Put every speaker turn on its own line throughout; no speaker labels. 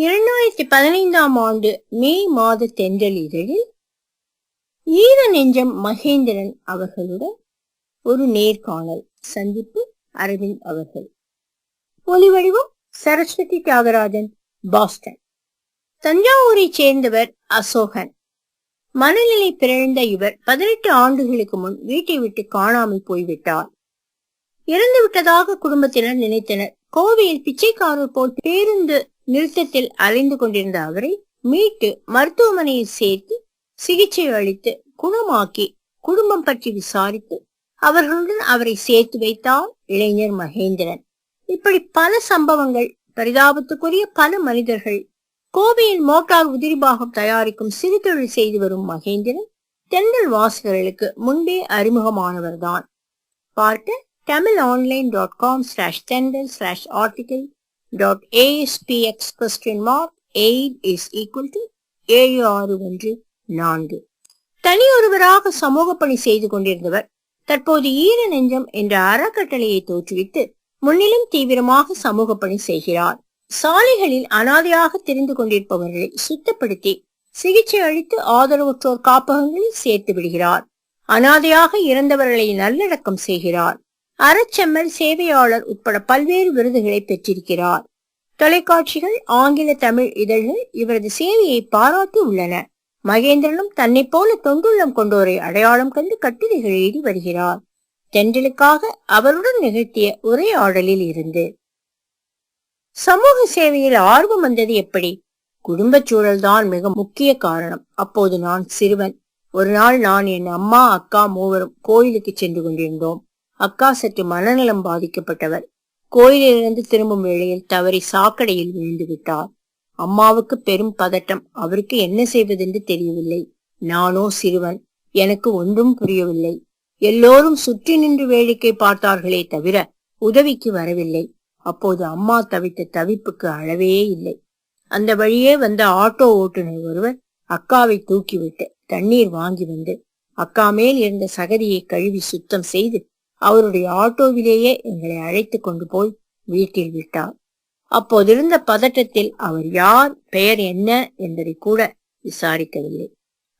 இரண்டாயிரத்தி பதினைந்தாம் ஆண்டு மே மாத தென்றலிதழில் ஈர நெஞ்சம் மகேந்திரன் அவர்களுடன் ஒரு நேர்காணல் சந்திப்பு அரவிந்த் அவர்கள். ஒலிவடிவம் சரஸ்வதி தியாகராஜன் பாஸ்டன். தஞ்சாவூரைச் சேர்ந்தவர் அசோகன். மனநிலை பிறழ்ந்த இவர் பதினெட்டு ஆண்டுகளுக்கு முன் வீட்டை விட்டு காணாமல் போய்விட்டார். இறந்து விட்டதாக குடும்பத்தினர் நினைத்தனர். கோவையில் பிச்சைக்காரர் போல் பேருந்து நிறுத்தத்தில் அலைந்து கொண்டிருந்த அவரை மீட்டு மருத்துவமனையில் சேர்த்து சிகிச்சை அளித்து குணமாக்கி குடும்பம் பற்றி விசாரித்து அவர்களுடன் அவரை சேர்த்து வைத்தார் இளைஞர் மகேந்திரன். இப்படி பல சம்பவங்கள் பரிதாபத்துக்குரிய பல மனிதர்கள் கோவையில் மோட்டார் உதிரிபாகம் தயாரிக்கும் சிறு தொழில் செய்து வரும் மகேந்திரன் தென்றல் வாசகர்களுக்கு முன்பே அறிமுகமானவர்தான். பார்க்க Tamil online dot com slash Thendral slash article dot a is px question mark aid is equal to ஏழு ஆறு ஒன்று நான்கு தனியொருவராக சமூக பணி செய்து கொண்டிருந்தவர் தற்போது ஈர நெஞ்சம் என்ற அறக்கட்டளையை தோற்றுவித்து முன்னிலும் தீவிரமாக சமூக பணி செய்கிறார். சாலைகளில் அனாதையாக தெரிந்து கொண்டிருப்பவர்களை சுத்தப்படுத்தி சிகிச்சை அளித்து ஆதரவற்றோர் காப்பகங்களில் சேர்த்து விடுகிறார். அனாதையாக இறந்தவர்களை நல்லடக்கம் செய்கிறார். அறச்செம்மல் சேவையாளர் உட்பட பல்வேறு விருதுகளை பெற்றிருக்கிறார். தொலைக்காட்சிகள் ஆங்கில தமிழ் இதழ்கள் இவரது சேவையை பாராட்டி உள்ளன. மகேந்திரனும் தன்னை போல தொண்டுள்ளம் கொண்டோரை அடையாளம் கண்டு கட்டுரைகள் எழுதி வருகிறார். தென்றலுக்காக அவருடன் நிகழ்த்திய உரையாடலில் இருந்து. சமூக சேவையில் ஆர்வம் வந்தது எப்படி? குடும்பச் சூழல்தான் மிக முக்கிய காரணம். அப்போது நான் சிறுவன். ஒரு நாள் நான் என் அம்மா அக்கா மூவரும் கோயிலுக்கு சென்று கொண்டிருந்தோம். அக்கா சற்று மனநலம் பாதிக்கப்பட்டவர். கோயிலிலிருந்து திரும்பும் வேளையில் தவறி சாக்கடையில் விழுந்து விட்டார் அம்மாவுக்கு பெரும் பதட்டம். அவருக்கு என்ன செய்வதென்று தெரியவில்லை. நானோ சிறுவன். எனக்கு ஒன்றும் புரியவில்லை. எல்லோரும் சுற்றி நின்று வேடிக்கை பார்த்தார்களே தவிர உதவிக்கு வரவில்லை. அப்போது அம்மா தவித்த தவிப்புக்கு அளவே இல்லை. அந்த வழியே வந்த ஆட்டோ ஓட்டுநர் ஒருவர் அக்காவை தூக்கிவிட்டு தண்ணீர் வாங்கி வந்து அக்கா மேல் இருந்த சகதியை கழுவி சுத்தம் செய்து அவருடைய ஆட்டோவிலேயே எங்களை அழைத்து கொண்டு போய் வீட்டில் விட்டார். அப்போதிருந்த பதட்டத்தில் அவர் யார் பெயர் என்ன என்பதை கூட விசாரிக்கவில்லை.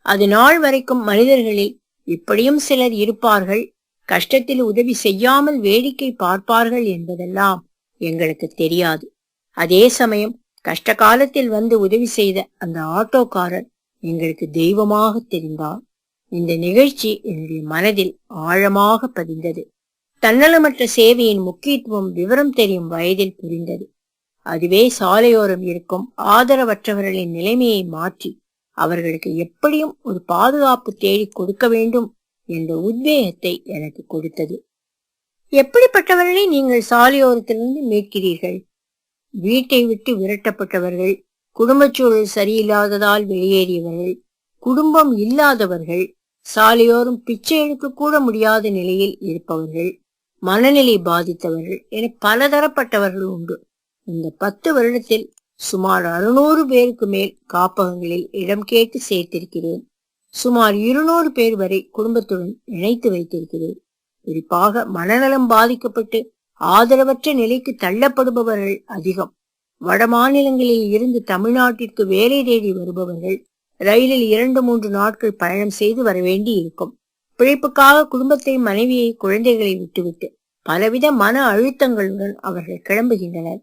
அது நாள் வரைக்கும் மனிதர்களில் இப்படியும் சிலர் இருப்பார்கள் கஷ்டத்தில் உதவி செய்யாமல் வேடிக்கை பார்ப்பார்கள் என்பதெல்லாம் எங்களுக்கு தெரியாது. அதே சமயம் கஷ்ட காலத்தில் வந்து உதவி செய்த அந்த ஆட்டோக்காரர் எங்களுக்கு தெய்வமாக தெரிந்தார். இந்த நிகழ்ச்சி என்னுடைய மனதில் ஆழமாக பதிந்தது. தன்னலமற்ற சேவையின் முக்கியத்துவம் விவரம் தெரியும் வயதில் புரிந்தது. அதுவே சாலையோரம் இருக்கும் ஆதரவற்றவர்களின் நிலைமையை மாற்றி அவர்களுக்கு எப்படியும் ஒரு பாதுகாப்பு தேடி கொடுக்க வேண்டும் என்ற உத்வேகத்தை எனக்கு கொடுத்தது. எப்படிப்பட்டவர்களை நீங்கள் சாலையோரத்திலிருந்து மீட்கிறீர்கள்? வீட்டை விட்டு விரட்டப்பட்டவர்கள் குடும்பச் சூழல் சரியில்லாததால் வெளியேறியவர்கள் குடும்பம் இல்லாதவர்கள் சாலையோரும் பிச்சை எடுக்க கூட முடியாத நிலையில் இருப்பவர்கள் மனநிலை பாதித்தவர்கள் என பலதரப்பட்டவர்கள் உண்டு. இந்த பத்து வருடத்தில் சுமார் அறுநூறு பேருக்கு மேல் காப்பகங்களில் இடம் கேட்டு சேர்த்திருக்கிறேன். சுமார் இருநூறு பேர் வரை குடும்பத்துடன் இணைத்து வைத்திருக்கிறேன். குறிப்பாக மனநலம் பாதிக்கப்பட்டு ஆதரவற்ற நிலைக்கு தள்ளப்படுபவர்கள் அதிகம். வட மாநிலங்களில் இருந்து தமிழ்நாட்டிற்கு வேலை தேடி வருபவர்கள் ரயிலில் இரண்டு மூன்று நாட்கள் பயணம் செய்து வர வேண்டி இருக்கும் பிழைப்புக்காக குடும்பத்தை மனைவியை குழந்தைகளை விட்டுவிட்டு பலவித மன அழுத்தங்களுடன் அவர்கள் கிளம்புகின்றனர்.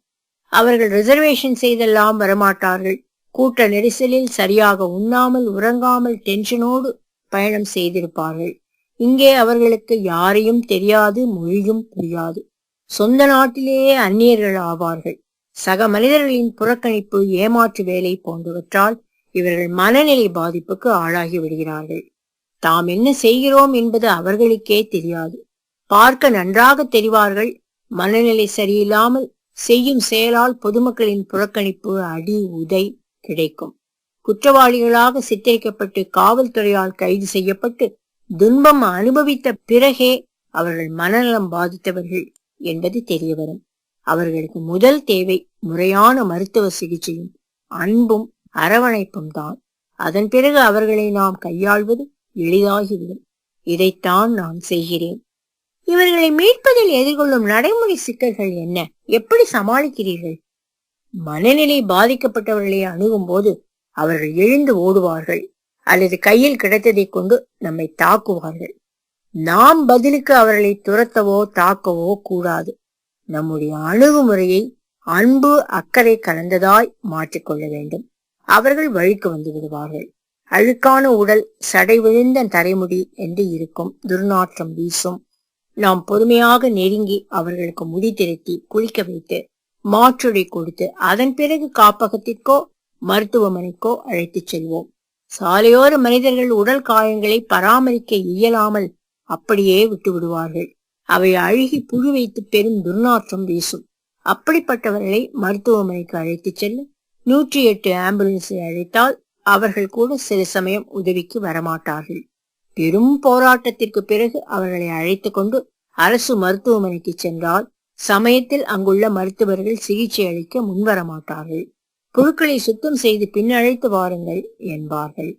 அவர்கள் ரிசர்வேஷன் செய்தெல்லாம் வரமாட்டார்கள். கூட்ட நெரிசலில் சரியாக உண்ணாமல் உறங்காமல் டென்ஷனோடு பயணம் செய்திருப்பார்கள். இங்கே அவர்களுக்கு யாரையும் தெரியாது மொழியும் புரியாது. சொந்த நாட்டிலேயே அந்நியர்கள் ஆவார்கள். சக மனிதர்களின் புறக்கணிப்பு ஏமாற்று வேலை போன்றவற்றால் இவர்கள் மனநிலை பாதிப்புக்கு ஆளாகி விடுகிறார்கள். தாம் என்ன செய்கிறோம் என்பது அவர்களுக்கே தெரியாது. பார்க்க நன்றாக தெரிவார்கள். மனநிலை சரியில்லாமல் செய்யும் செயலால் பொதுமக்களின் புறக்கணிப்பு அடி உதை கிடைக்கும். குற்றவாளிகளாக சித்தரிக்கப்பட்டு காவல்துறையால் கைது செய்யப்பட்டு துன்பம் அனுபவித்த பிறகே அவர்கள் மனநலம் பாதித்தவர்கள் என்பது தெரிய வரும் அவர்களுக்கு முதல் தேவை முறையான மருத்துவ சிகிச்சையும் அன்பும் அரவணைப்பும் தான். அதன் பிறகு அவர்களை நாம் கையாள்வது எளிதாகிவிடும். இதைத்தான் நான் செய்கிறேன். இவர்களை மீட்பதில் எதிர்கொள்ளும் நடைமுறை சிக்கல்கள் என்ன? எப்படி சமாளிக்கிறீர்கள்? மனநிலை பாதிக்கப்பட்டவர்களை அணுகும் போது அவர்கள் எழுந்து ஓடுவார்கள். அல்லது கையில் கிடைத்ததை கொண்டு நம்மை தாக்குவார்கள். நாம் பதிலுக்கு அவர்களை துரத்தவோ தாக்கவோ கூடாது. நம்முடைய அணுகுமுறையை அன்பு அக்கறை கலந்ததாய் மாற்றிக்கொள்ள வேண்டும். அவர்கள் வழிக்கு வந்து விடுவார்கள். அழுக்கான உடல் சடை விழுந்த தரைமுடி என்று இருக்கும். துர்நாற்றம் வீசும். நாம் பொறுமையாக நெருங்கி அவர்களுக்கு முடி திருத்தி குளிக்க வைத்து மாற்றுடை கொடுத்து அதன் பிறகு காப்பகத்திற்கோ மருத்துவமனைக்கோ அழைத்துச் செல்வோம். சாலையோர மனிதர்கள் உடல் காயங்களை பராமரிக்க இயலாமல் அப்படியே விட்டு விடுவார்கள். அவை அழுகி புழு வைத்து பெரும் துர்நாற்றம் வீசும். அப்படிப்பட்டவர்களை மருத்துவமனைக்கு அழைத்துச் செல்லும் நூற்றி எட்டு ஆம்புலன்ஸை அழைத்தால் அவர்கள் கூட சில சமயம் உதவிக்கு வரமாட்டார்கள். பெரும் போராட்டத்திற்கு பிறகு அவர்களை அழைத்து கொண்டு அரசு மருத்துவமனைக்கு சென்றால் சமயத்தில் அங்குள்ள மருத்துவர்கள் சிகிச்சை அளிக்க முன்வர மாட்டார்கள் புழுக்களை சுத்தம் செய்து பின் அழைத்து வாருங்கள் என்பார்கள்.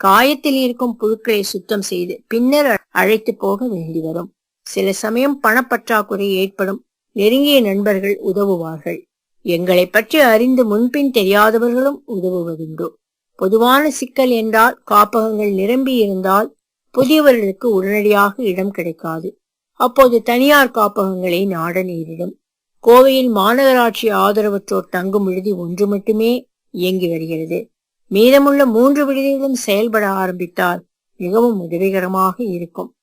காயத்தில் இருக்கும் புழுக்களை சுத்தம் செய்து பின்னர் அழைத்து போக வேண்டி வரும். சில சமயம் பணப்பற்றாக்குறை ஏற்படும். நெருங்கிய நண்பர்கள் உதவுவார்கள். எங்களை பற்றி அறிந்து முன்பின் தெரியாதவர்களும் உதவுவதுண்டு. பொதுவான சிக்கல் என்றால் காப்பகங்கள் நிரம்பி இருந்தால் புதியவர்களுக்கு உடனடியாக இடம் கிடைக்காது. அப்போது தனியார் காப்பகங்களை நாட நேரிடும். கோவையில் மாநகராட்சி ஆதரவற்றோர் தங்கும் விடுதி ஒன்று மட்டுமே இயங்கி வருகிறது. மீதமுள்ள மூன்று விடுதிகளும் செயல்பட ஆரம்பித்தால் மிகவும் உதவிகரமாக இருக்கும்.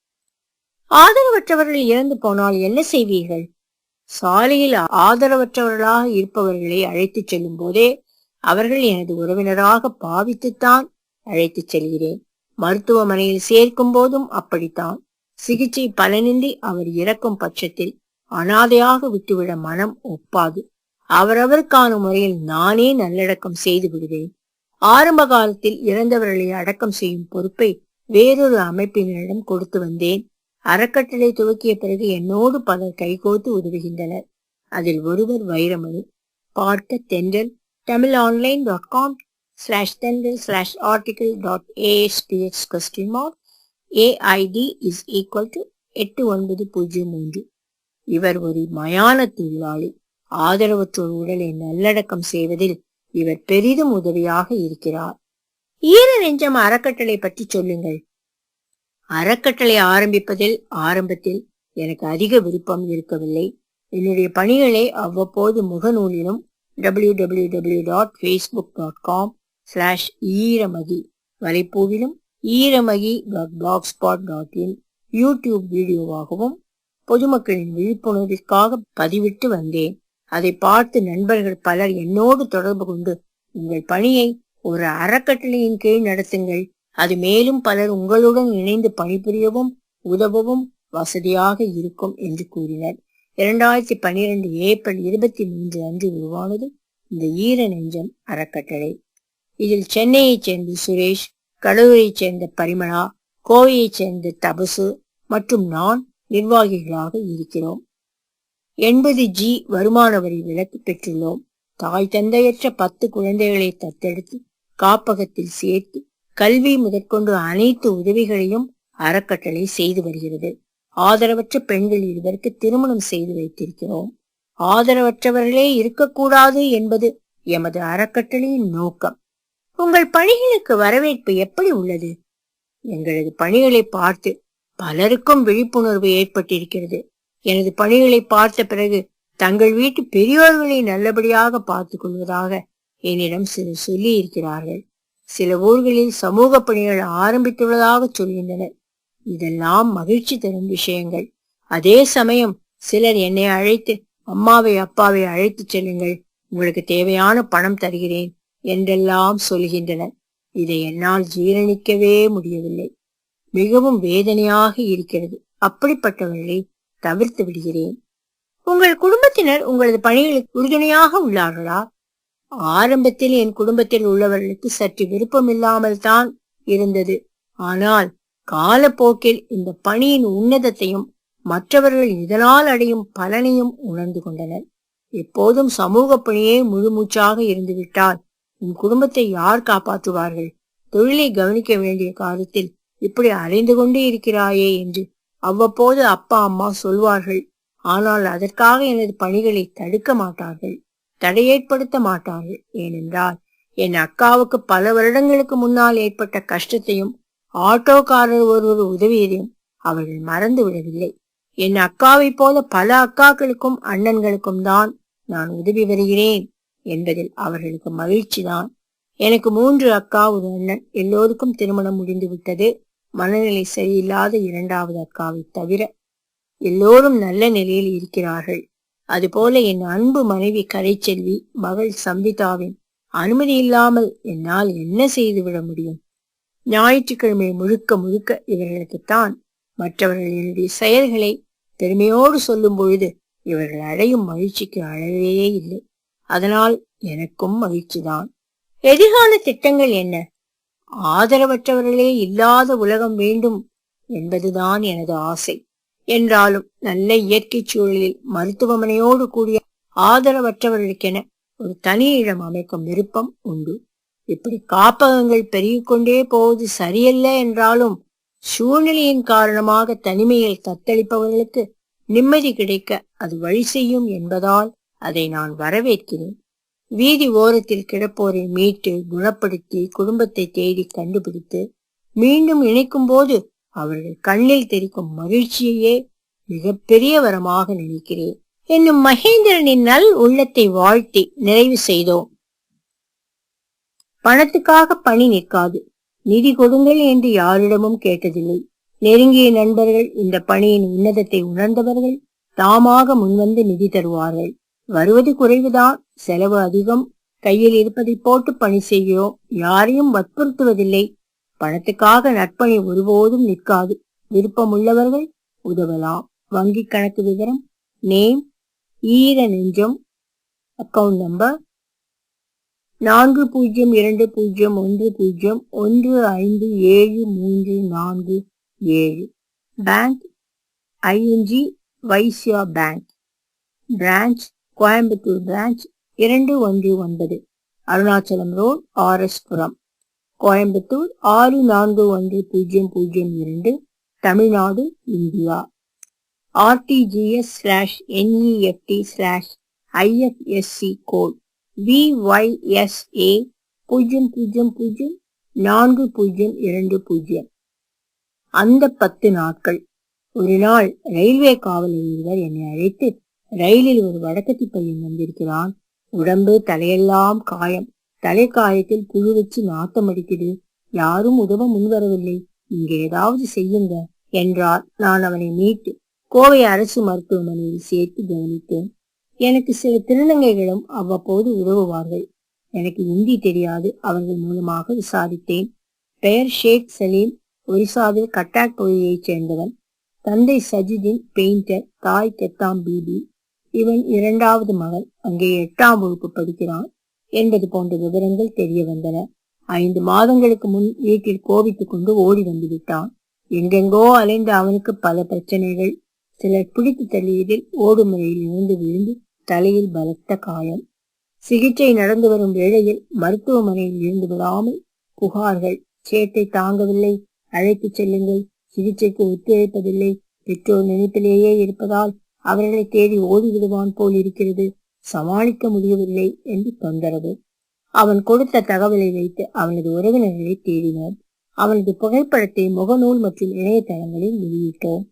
ஆதரவற்றவர்கள் இறந்து போனால் என்ன செய்வீர்கள்? சாலையில் ஆதரவற்றவர்களாக இருப்பவர்களை அழைத்துச் செல்லும் போதே அவர்கள் எனது உறவினராக பாவித்துத்தான் அழைத்துச் செல்கிறேன். மருத்துவமனையில் சேர்க்கும் போதும் அப்படித்தான். சிகிச்சை பலனின்றி அவர் இறக்கும் பட்சத்தில் அனாதையாக விட்டுவிட மனம் ஒப்பாது. அவரவருக்கான முறையில் நானே நல்லடக்கம் செய்து விடுவேன். ஆரம்ப காலத்தில் இறந்தவர்களை அடக்கம் செய்யும் பொறுப்பை வேறொரு அமைப்பினரிடம் கொடுத்து வந்தேன். அறக்கட்டளை துவக்கிய பிறகு என்னோடு பலர் கைகோத்து உதவுகின்றனர். அதில் ஒருவர் வைரமணி. பார்க்க Thendral Tamil online dot com slash Thendral slash article dot aspx question mark aid is equal to எட்டு ஒன்பது பூஜ்ஜியம் மூன்று இவர் ஒரு மயான தொழிலாளி. ஆதரவற்றோர் உடலை நல்லடக்கம் செய்வதில் இவர் பெரிதும் உதவியாக இருக்கிறார். ஈர நெஞ்சம் அறக்கட்டளை பற்றி சொல்லுங்கள். அறக்கட்டளை ஆரம்பிப்பதில் ஆரம்பத்தில் எனக்கு அதிக விருப்பம் இருக்கவில்லை. என்னுடைய பணிகளை அவ்வப்போது முகநூலிலும் W W W dot Facebook dot com slash Eramagi வலைப்பூவிலும் Eramagi dot blogspot dot in YouTube வீடியோவாகவும் பொதுமக்களின் விழிப்புணர்விற்காக பதிவிட்டு வந்தேன். அதை பார்த்து நண்பர்கள் பலர் என்னோடு தொடர்பு கொண்டு உங்கள் பணியை ஒரு அறக்கட்டளையின் கீழ் நடத்துங்கள். அது மேலும் பலர் உங்களுடன் இணைந்து பணிபுரியவும் உதவவும் வசதியாக இருக்கும் என்று கூறினர். இரண்டாயிரத்தி பன்னிரண்டு ஏப்ரல் இருபத்தி மூன்று அன்று உருவானது இந்த ஈர நெஞ்சம் அறக்கட்டளை. இதில் சென்னையைச் சேர்ந்த சுரேஷ் கடலூரைச் சேர்ந்த பரிமளா கோவையைச் சேர்ந்த தபசு மற்றும் நான் நிர்வாகிகளாக இருக்கிறோம். எண்பது ஜி வருமான வரி விலக்கு பெற்றுள்ளோம். தாய் தந்தையற்ற பத்து குழந்தைகளை தத்தெடுத்து காப்பகத்தில் சேர்த்து கல்வி முதற்கொண்டு அனைத்து உதவிகளையும் அறக்கட்டளை செய்து வருகிறது. ஆதரவற்ற பெண்கள் இருவருக்கு திருமணம் செய்து வைத்திருக்கிறோம். ஆதரவற்றவர்களே இருக்கக்கூடாது என்பது எமது அறக்கட்டளையின் நோக்கம். உங்கள் பணிகளுக்கு வரவேற்பு எப்படி உள்ளது? எங்களது பணிகளை பார்த்து பலருக்கும் விழிப்புணர்வு ஏற்பட்டிருக்கிறது. எனது பணிகளை பார்த்த பிறகு தங்கள் வீட்டு பெரியோர்களை நல்லபடியாக பார்த்துக் கொள்வதாக என்னிடம் சிலர் சொல்லி இருக்கிறார்கள் சில ஊர்களில் சமூக பணிகள் ஆரம்பித்துள்ளதாக சொல்கின்றனர் இதெல்லாம் மகிழ்ச்சி தரும் விஷயங்கள். அதே சமயம் சிலர் என்னை அழைத்து அம்மாவை அப்பாவை அழைத்துச் செல்லுங்கள். உங்களுக்கு தேவையான பணம் தருகிறேன் என்றெல்லாம் சொல்கின்றனர். இதை என்னால் ஜீரணிக்கவே முடியவில்லை. மிகவும் வேதனையாக இருக்கிறது. அப்படிப்பட்டவர்களை தவிர்த்து விடுகிறேன். உங்கள் குடும்பத்தினர் உங்களது பணிகளுக்கு உறுதுணையாக உள்ளார்களா? ஆரம்பத்தில் என் குடும்பத்தில் உள்ளவர்களுக்கு சற்று விருப்பமில்லாமல் தான் இருந்தது. ஆனால் காலப்போக்கில் இந்த பணியின் உன்னதத்தையும் மற்றவர்கள் இதனால் அடையும் பலனையும் உணர்ந்து கொண்டனர். எப்போதும் சமூக பணியே முழுமூச்சாக இருந்துவிட்டால் உன் குடும்பத்தை யார் காப்பாற்றுவார்கள்? தொழிலை கவனிக்க வேண்டிய காலத்தில் இப்படி அலைந்து கொண்டே இருக்கிறாயே என்று அவ்வப்போது அப்பா அம்மா சொல்வார்கள். ஆனால் அதற்காக எனது பணிகளை தடுக்க மாட்டார்கள். தடையேற்படுத்த மாட்டார்கள் ஏனென்றால் என் அக்காவுக்கு பல வருடங்களுக்கு முன்னால் ஏற்பட்ட கஷ்டத்தையும் ஆட்டோக்காரர் ஒருவர் உதவியதையும் அவர்கள் மறந்து விடவில்லை. என் அக்காவைப் போல பல அக்காக்களுக்கும் அண்ணன்களுக்கும் தான் நான் உதவி வருகிறேன் என்பதில் அவர்களுக்கு மகிழ்ச்சிதான். எனக்கு மூன்று அக்கா ஒரு அண்ணன். எல்லோருக்கும் திருமணம் முடிந்து விட்டது மனநிலை சரியில்லாத இரண்டாவது அக்காவை தவிர எல்லோரும் நல்ல நிலையில் இருக்கிறார்கள். அதுபோல என் அன்பு மனைவி கரைச்செல்வி மகள் சம்பிதாவின் அனுமதி இல்லாமல் என்னால் என்ன செய்துவிட முடியும்? ஞாயிற்றுக்கிழமை முழுக்க முழுக்க இவர்களுக்குத்தான் மற்றவர்கள் என்னுடைய செயல்களை பெருமையோடு சொல்லும் பொழுது இவர்கள் அடையும் மகிழ்ச்சிக்கு அளவே இல்லை. அதனால் எனக்கும் மகிழ்ச்சிதான். எதிர்கால திட்டங்கள் என்ன? ஆதரவற்றவர்களே இல்லாத உலகம் வேண்டும் என்பதுதான் எனது ஆசை. என்றாலும் நல்ல இயற்கை சூழலில் மருத்துவமனையோடு கூடிய ஆதரவற்றவர்களுக்கென ஒரு தனி இடம் அமைக்கும் விருப்பம் உண்டு. இப்படி காப்பகங்கள் பெருகிக்கொண்டே போவது சரியல்ல என்றாலும் சூழ்நிலையின் காரணமாக தனிமையில் தத்தளிப்பவர்களுக்கு நிம்மதி கிடைக்க அது வழி செய்யும் என்பதால் அதை நான் வரவேற்கிறேன். வீதி ஓரத்தில் கிடப்போரை மீட்டு குணப்படுத்தி குடும்பத்தை தேடி கண்டுபிடித்து மீண்டும் இணைக்கும் போது அவர்கள் கண்ணில் தெரிக்கும் மகிழ்ச்சியையே மிகப்பெரிய வரமாக நினைக்கிறேன். என்னும் மகேந்திரனின் நல் உள்ளத்தை வாழ்த்தி நிறைவு செய்தோம். பணத்துக்காக பணி நிற்காது. நிதி கொடுங்கள் என்று யாரிடமும் கேட்டதில்லை. நெருங்கிய நண்பர்கள் இந்த பணியின் உன்னதத்தை உணர்ந்தவர்கள் தாமாக முன்வந்து நிதி தருவார்கள். வருவது குறைவுதான். செலவு அதிகம். கையில் இருப்பதை போட்டு பணி செய்கிறோம். யாரையும் வற்புறுத்துவதில்லை. பணத்துக்காக நட்பணி ஒருபோதும் நிற்காது. விருப்பமுள்ளவர்கள் உதவலாம். வங்கி கணக்கு விவரம் நேம் ஈர நெஞ்சம் அக்கவுண்ட் நம்பர் நான்கு பூஜ்ஜியம் இரண்டு பூஜ்ஜியம் ஒன்று பூஜ்ஜியம் ஒன்று ஐந்து ஏழு மூன்று நான்கு ஏழு. Bank ING Vysya bank branch Coimbatore branch இரண்டு ஒன்று ஒன்பது. அருணாச்சலம் ரோட் ஆர்எஸ்புரம் கோயம்புத்தூர் ஆறு நான்கு ஒன்று பூஜ்ஜியம் பூஜ்ஜியம் இரண்டு Tamil Nadu India. RTGS slash NEFT slash IFSC code VYSA பூஜ்ஜியம் பூஜ்ஜியம் பூஜ்ஜியம் நான்கு பூஜ்ஜியம் இரண்டு பூஜ்ஜியம். அந்த பத்து நாட்கள். ஒரு நாள் ரயில்வே காவலர் ஒருவர் என்னை அழைத்து ரயிலில் ஒரு வடக்கத்தி பையன் வந்திருக்கிறான். உடம்பு தலையெல்லாம் காயம். தலைக்காயத்தில் குழு வச்சு நாத்தம் அடிக்குது. யாரும் உதவ முன்வரவில்லை இங்க ஏதாவது செய்யுங்க என்றார் நான் அவனை மீட்டு கோவை அரசு மருத்துவமனையில் சேர்த்து கவனித்தேன். எனக்கு சில திருநங்கைகளும் அவ்வப்போது உதவுவார்கள். எனக்கு இந்தி தெரியாது. அவர்கள் மூலமாக விசாரித்தேன். பெயர் ஷேக் சலீம். ஒரிசாவில் கட்டாக் பகுதியைச் சேர்ந்தவன். தந்தை சஜிதின் பெயிண்டர். தாய் தெத்தாம் பீபி. இவன் இரண்டாவது மகன் அங்கே எட்டாம் வகுப்பு படிக்கிறான். என்பது போன்ற விவரங்கள் தெரிய வந்தன. ஐந்து மாதங்களுக்கு முன் வீட்டில் கோபித்துக் கொண்டு ஓடி வந்துவிட்டான். எங்கெங்கோ அலைந்த அவனுக்கு பல பிரச்சனைகள். சிலர் பிடித்து தள்ளியதில் ஓடுமுறையில் இருந்து விழுந்து தலையில் பலத்த காயம். சிகிச்சை நடந்து வரும் வேளையில் மருத்துவமனையில் இருந்து விடாமல் புகார்கள் சேட்டை தாங்கவில்லை. அழைத்துச் செல்லுங்கள். சிகிச்சைக்கு ஒத்துழைப்பதில்லை. பெற்றோர் நினைப்பிலேயே இருப்பதால் அவர்களை தேடி ஓடிவிடுவான் போல் இருக்கிறது. சமாளிக்க முடியவில்லை என்று தொந்தரவு. அவன் கொடுத்த தகவலை வைத்து அவனது உறவினர்களை தேடினோம் அவனது புகைப்படத்தை முகநூல் மற்றும் இணையதளங்களில் வெளியிட்டோம்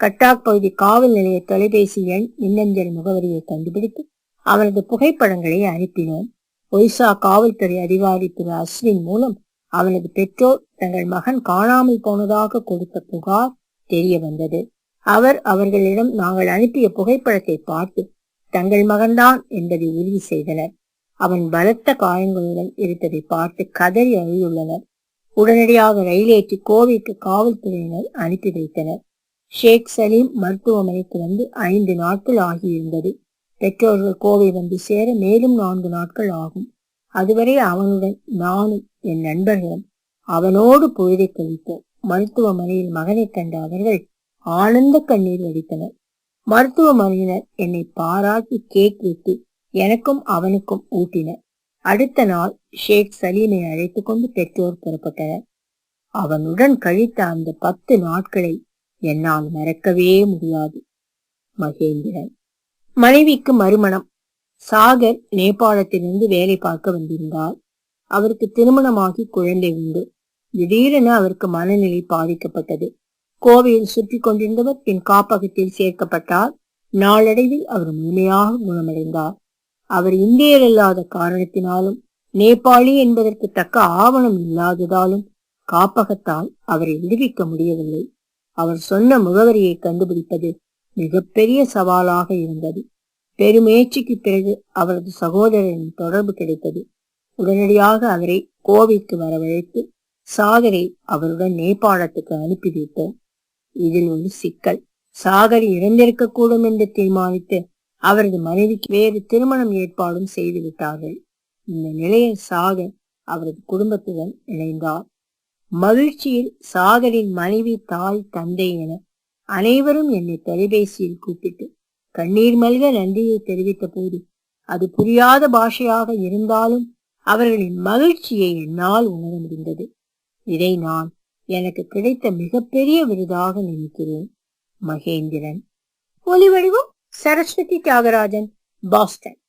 கட்டாக் பகுதி காவல் நிலைய தொலைபேசி எண் மின்னஞ்சல் முகவரியை கண்டுபிடித்து அவனது புகைப்படங்களை அனுப்பினோம் ஒய்சா காவல்துறை அதிகாரி திரு அஸ்வின் மூலம் அவனது பெற்றோர் தங்கள் மகன் காணாமல் போனதாக கொடுத்த புகார் தெரிய வந்தது அவர் அவர்களிடம் நாங்கள் அனுப்பிய புகைப்படத்தை பார்த்து தங்கள் மகன்தான் என்பதை உறுதி செய்தனர். அவன் பலத்த காயங்களுடன் இருப்பதை பார்த்து கதறி அழுதுள்ளனர். உடனடியாக ரயிலேற்றி கோவைக்கு காவல்துறையினர் அனுப்பி வைத்தனர். ஷேக் சலீம் மருத்துவமனைக்கு வந்து ஐந்து நாட்கள் ஆகியிருந்தது. பெற்றோர்கள் கோவை வந்து சேர மேலும் நான்கு நாட்கள் ஆகும். அதுவரை அவனுடன் நானும் என் நண்பர்களும் அவனோடு பொழுதை கழித்தோம் மருத்துவமனையில் மகனை கண்ட அவர்கள் ஆனந்த கண்ணீர் வடித்தனர். மருத்துவமனையினர் என்னை பாராட்டி கேக் வெட்டி எனக்கும் அவனுக்கும் ஊட்டினர். அடுத்த நாள் ஷேக் சலீமை அழைத்துக் கொண்டு பெற்றோர் புறப்பட்டனர். அவனுடன் கழித்த அந்த பத்து நாட்களை என்னால் மறக்கவே முடியாது. மகேந்திரன் மனைவிக்கு மறுமணம். சாகர் நேபாளத்திலிருந்து வேலை பார்க்க வந்திருந்தார். அவருக்கு திருமணமாகி குழந்தை உண்டு. திடீரென அவருக்கு மனநிலை பாதிக்கப்பட்டது. கோவையில் சுற்றி கொண்டிருந்தவர் பின் காப்பகத்தில் சேர்க்கப்பட்டார். நாளடைவில் அவர் முழுமையாக குணமடைந்தார். அவர் இந்தியர் இல்லாத காரணத்தினாலும் நேபாளி என்பதற்கு தக்க ஆவணம் இல்லாததாலும் காப்பகத்தால் அவரை விடுவிக்க முடியவில்லை. அவர் சொன்ன முகவரியை கண்டுபிடிப்பது மிகப்பெரிய சவாலாக இருந்தது. பெருமுயற்சிக்கு பிறகு அவரது சகோதரரின் தொடர்பு கிடைத்தது. உடனடியாக அவரை கோவைக்கு வரவழைத்து சாகரை அவருடன் நேபாளத்துக்கு அனுப்பி வைத்தோம். இதில் ஒரு சிக்கல். சாகர் இறந்திருக்க கூடும் என்று தீர்மானித்து அவரது மனைவிக்கு வேறு திருமணம் ஏற்பாடும் செய்து விட்டார்கள் இந்த நிலையில் சாகர் அவரது குடும்பத்துடன் இணைந்தார். மகிழ்ச்சியில் சாகரின் மனைவி தாய் தந்தை என அனைவரும் என்னை தொலைபேசியில் கூப்பிட்டு கண்ணீர் மல்க நன்றியை தெரிவித்த போது அது புரியாத பாஷையாக இருந்தாலும் அவர்களின் மகிழ்ச்சியை என்னால் உணர முடிந்தது. இதை நான் எனக்கு கிடைத்த மிகப்பெரிய விருதாக நினைக்கிறேன் மகேந்திரன். ஒலி வடிவம் சரஸ்வதி தியாகராஜன் பாஸ்டன்.